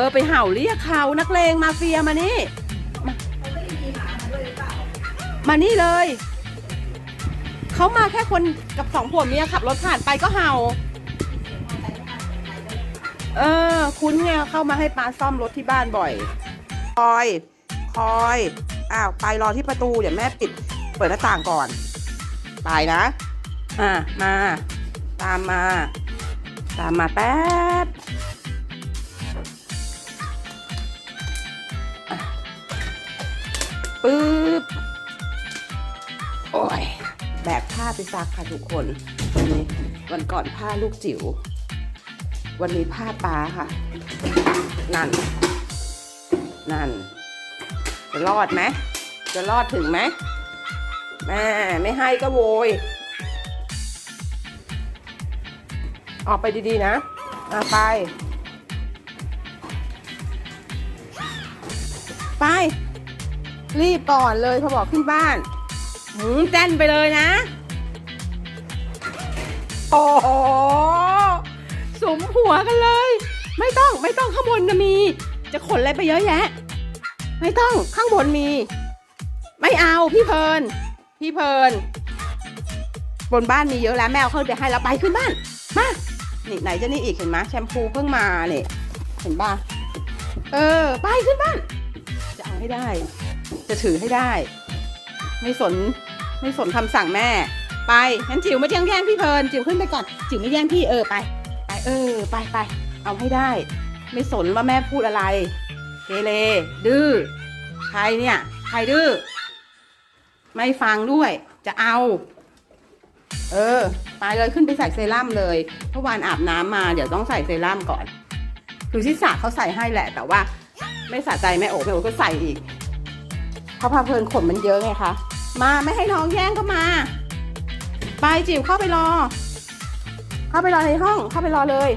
อ ไปเห่าเรียกเขานักเลงมาเฟียมานี่มามานี่เลย เขามาแค่คนกับสองผัวเมียขับรถผ่านไปก็เห่า เออ คุณไงเข้ามาให้ปาซ่อมรถที่บ้านบ่อย คอย คอย อ้าว ไปรอที่ประตู เดี๋ยวแม่ปิด เปิดหน้าต่างก่อน ไปนะ อะมา ตามมา ตามมาแป๊บ ปึ๊บ โอ้ย แบกผ้าไปซักค่ะทุกคนวันนี้วันก่อนผ้าลูกจิ๋ว วันนี้ผ้าป้าค่ะ นั่น นั่น จะรอดไหม จะรอดถึงไหม แม่ไม่ให้ก็โวย ออกไปดีๆนะอะไป ไป รีบก่อนเลยพอบอกขึ้นบ้านหืมแจ้นไปเลยนะ โอ้โหสมหัวกันเลย ไม่ต้องไม่ต้องข้างบนนะมี จะขนอะไรไปเยอะแยะ ไม่ต้องข้างบนมี ไม่เอาพี่เพลิน พี่เพลิน บนบ้านมีเยอะแล้วแมวเขาจะให้เราไปขึ้นบ้าน มานี่ไหนจะนี่อีกเห็นไหมแชมพูเพิ่งมาเนี่ยเห็นป่ะเออ ไปขึ้นบ้าน จะเอาให้ได้ จะถือให้ได้ ไม่สนไม่สนคำสั่งแม่ ไปงั้นจิ๋วไม่แย่งแย่งพี่เพลินจิ๋วขึ้นไปก่อนจิ๋วไม่แย่งพี่เออไปไปเออไปไปเอาให้ได้ ไม่สนว่าแม่พูดอะไรเกเรดื้อใครเนี่ยใครดื้อไม่ฟังด้วย จะเอา เออไปเลยขึ้นไปใส่เซรั่มเลยเมื่อวานอาบน้ำมาเดี๋ยวต้องใส่เซรั่มก่อนคือที่สระเขาใส่ให้แหละ แต่ว่า ไม่สะใจแม่โอ๋แม่โอ๋ก็ใส่อีก เพราะพาเพลินขนมันเยอะไงคะมาไม่ให้น้องแย่งก็มา ไปจิ๋วเข้าไปรอ เข้าไปรอในห้อง เข้าไปรอเลย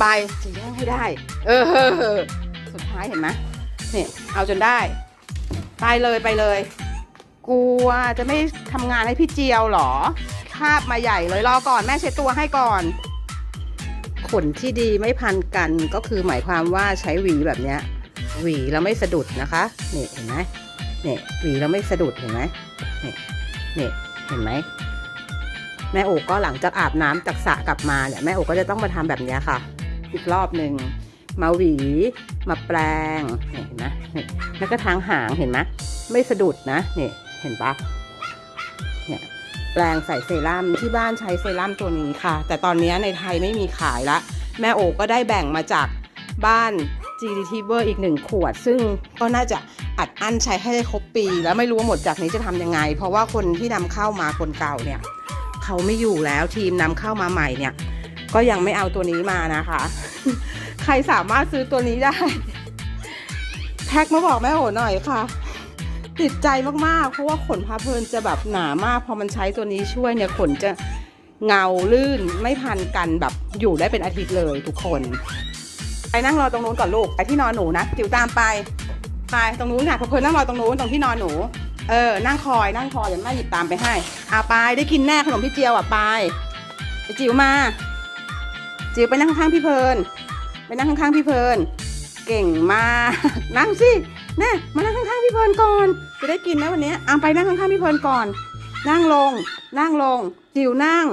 ไปจะแย่งให้ได้ เออ สุดท้ายเห็นไหมเนี่ยเอาจนได้ ไปเลยไปเลย กลัวจะไม่ทำงานให้พี่เจียวหรอ คาบมาใหญ่เลยรอก่อนแม่เช็ดตัวให้ก่อน ขนที่ดีไม่พันกันก็คือหมายความว่าใช้หวีแบบเนี้ย หวีแล้วไม่สะดุดนะคะนี่เห็นไหมเนี่ยหวีแล้วไม่สะดุดเห็นไหมเนี่ยเนี่ยเห็นไหมแม่โอก็หลังจากอาบน้ำจากสระกลับมาเนี่ยแม่โอก็จะต้องมาทำแบบนี้ค่ะ อีกรอบหนึ่งมาหวี มาแปลงเนี่ยเห็นไหมแล้วก็ทางหางเห็นไหมไม่สะดุดนะเนี่ยเห็นปะเนี่ยแปลงใส่เซรั่มที่บ้านใช้เซรั่มตัวนี้ค่ะ แต่ตอนนี้ในไทยไม่มีขายละ แม่โอก็ได้แบ่งมาจากบ้าน g d t v e r อีกหนึ่งขวด ซึ่งก็น่าจะอัดอั้นใช้ให้ได้ครบปี แล้วไม่รู้ว่าหมดจากนี้จะทำยังไง เพราะว่าคนที่นำเข้ามาคนเก่าเนี่ยเขาไม่อยู่แล้วทีมนำเข้ามาใหม่เนี่ย ก็ยังไม่เอาตัวนี้มานะคะ ใครสามารถซื้อตัวนี้ได้แท็กมาบอกแม่โอหน่อยค่ะ ติดใจมากๆ เพราะว่าขนพาเพลินจะแบบหนามาก พอมันใช้ตัวนี้ช่วยเนี่ยขนจะเงาลื่นไม่พันกันแบบอยู่ได้เป็นอาทิตย์เลยทุกคน ไปนั่งรอตรงนู้นก่อนลูกไปที่นอนหนูนะจิ๋วตามไปไปตรงนู้นค่ะพาเพลินนั่งรอตรงนู้นตรงที่นอนหนู เออ นั่งคอยนั่งคอยเดี๋ยวแม่หยิบตามไปให้อาไปได้กินแน่ขนมพี่เจียวอะไปจิ๋วมา จิ๋วไปนั่งข้างๆพี่เพลินไปนั่งข้างๆพี่เพลินเก่งมากนั่งสิแน่มานั่งข้างๆพี่เพลินก่อน จะได้กินนะวันนี้เอาไปนั่งข้างๆพี่เพลินก่อน นั่งลง นั่งลง จิ๋วนั่ง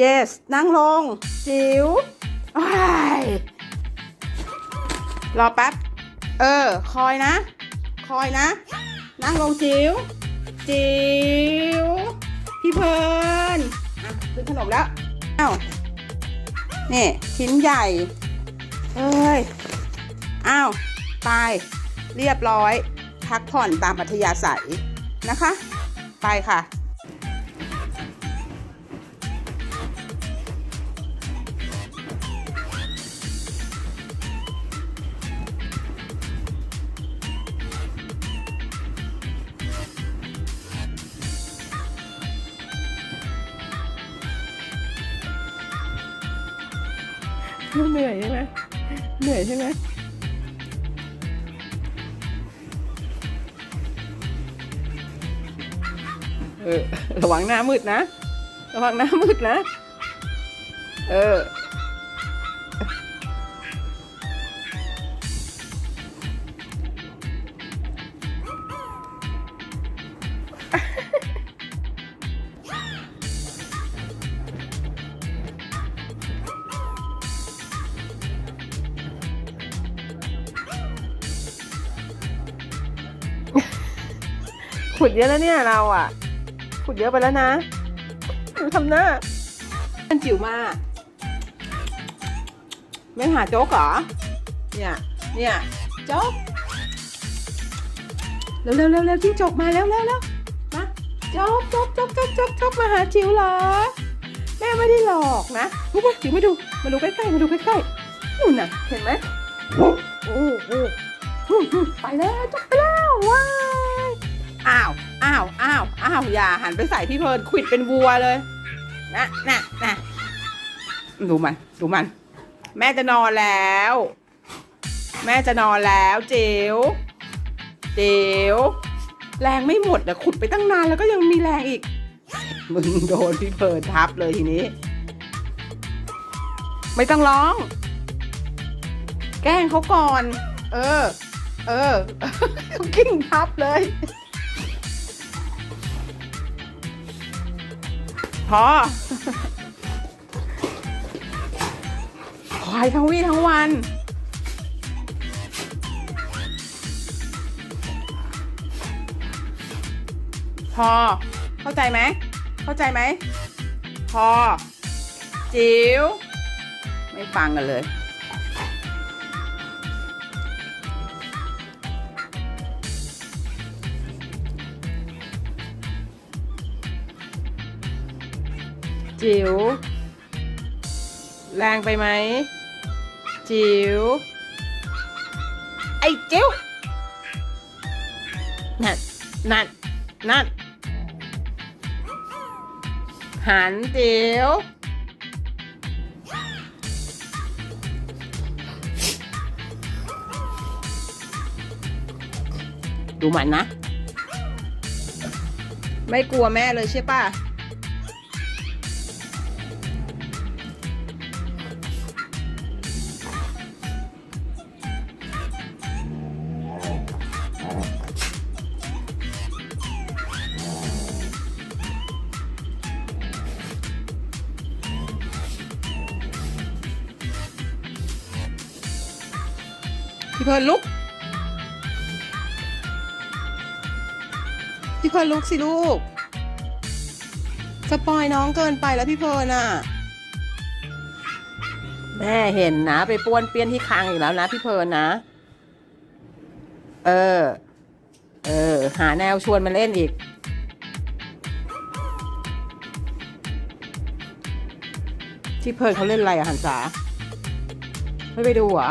yes นั่งลง จิ๋วอ้าย รอแป๊บ เออ คอยนะ คอยนะ นั่งลงจิ๋ว จิ๋ว พี่เพลินอะซื้อขนมแล้วอ้าวนี่ชิ้นใหญ่ เอ้ย อ้าวไปเรียบร้อย พักผ่อนตามอัธยาศัยนะคะ ไปค่ะ เหนื่อยใช่ไหมเหนื่อยใช่ไหมเออ ระวังหน้ามืดนะ ระวังหน้ามืดนะ เออ ขุดเยอะแล้วเนี่ยเราอะ ขุดเยอะไปแล้วนะทำหน้ามันจิ๋วมากไม่หาโจ๊กเหรอ เนี่ย เนี่ย โจ๊ก เร็วเร็วเร็วเร็วจิ้งจกมาเร็วเร็วเร็วมาโจ๊กโจ๊กโจ๊กโจ๊กโจ๊กโจ๊กมาหาจิ๋วเหรอ แม่ไม่ได้หลอกนะรู้ป่ะจิ๋วมาดู มาดูใกล้ๆ มาดูใกล้ๆนู่นน่ะ เห็นไหมโอ้โอ้โอ้อืมอืมไปแล้วจบไปแล้ว ว้า อ้าวอ้าวอ้าวอ้าวอย่าหันไปใส่พี่เพิร์นควิดเป็นวัวเลยนะนะนะดูมันดูมัน แม่จะนอนแล้ว แม่จะนอนแล้วเจ๋วเจ๋วแรงไม่หมดอะขุดไปตั้งนานแล้วก็ยังมีแรงอีก มึงโดนพี่เพิร์นทับเลยทีนี้ ไม่ต้องร้อง แกล้งเขาก่อน เออ เออกิ้งทับเลย พอควายทั้งวี่ทั้งวัน พอ เข้าใจไหม เข้าใจไหม พอ จิ๋ว ไม่ฟังกันเลย จิ๋วแรงไปไหม จิ๋วไอ้จิ๋วนั่นนั่นนั่นหันจิ๋วดูมันนะ ไม่กลัวแม่เลยใช่ป่ะ เพิร์นลุกพี่เพิร์นลุกสิลูกสปอยน้องเกินไปแล้วพี่เพิร์นอะ แม่เห็นนะ ไปป้วนเปี้ยนที่คางอีกแล้วนะพี่เพิร์นนะ เออ เออ หาแนวชวนมาเล่นอีกที่เพิร์นเขาเล่นอะไรอะหันษาไม่ไปดูเหรอ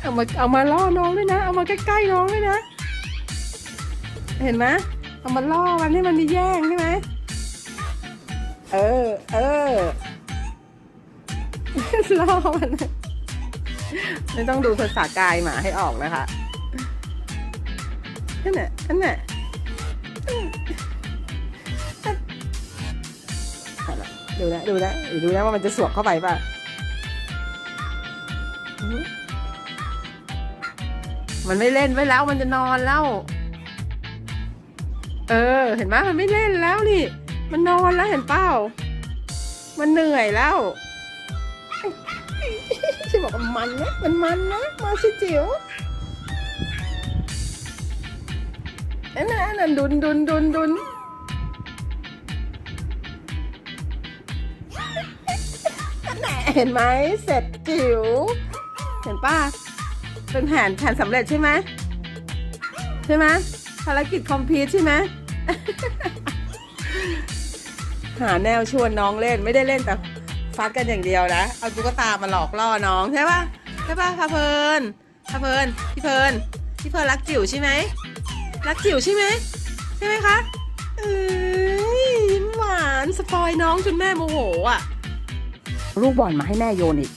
เอามาเอามาล่อน้องด้วยนะ เอามาใกล้ๆน้องด้วยนะ เห็นไหมเอามาล่อมันให้มันมีแย่งใช่ไหมเออ เออล่อมันไม่ต้องดูภาษากายหมาให้ออกนะคะนั่นแหละนั่นแหละดูนะ ดูนะ ดูนะว่ามันจะสวบเข้าไปป่ะ มันไม่เล่นไว้แล้วมันจะนอนแล้ว เออ เห็นไหมมันไม่เล่นแล้วนี่ มันนอนแล้วเห็นเปล่ามันเหนื่อยแล้วฉันบอกว่ามันนะมันมันนะมาสิจิ๋วนั่นนะนั่นดุนดุนดุนดุนแหละเห็นไหมเสร็จจิ๋วเห็นป่ะ เป็นแผนแผนสำเร็จใช่ไหมใช่ไหมภารกิจคอมพลีทใช่ไหม หาแนวชวนน้องเล่นไม่ได้เล่นแต่ฟัดกันอย่างเดียวนะ เอาตุ๊กตามาหลอกล่อน้องใช่ปะใช่ปะพาเพลินพาเพลินพี่เพลินพี่เพลินรักจิ๋วใช่ไหมรักจิ๋วใช่ไหมใช่ไหมคะเอ้ยหวานสปอยน้องจนแม่โมโหอะลูกบอลมาให้แม่โยนอีก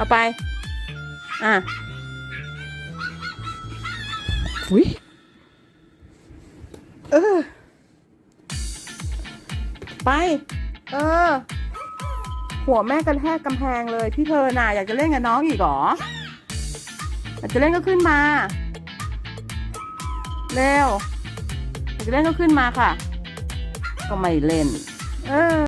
เอาไป อะอุ้ยเออ ไป เออ หัวแม่กระแทกกำแพงเลย พี่เพลิร์น่ะอยากจะเล่นกับน้องอีกเหรออยากจะเล่นก็ขึ้นมา เร็วอยากเล่นก็ขึ้นมาค่ะ ก็ไม่เล่น เออ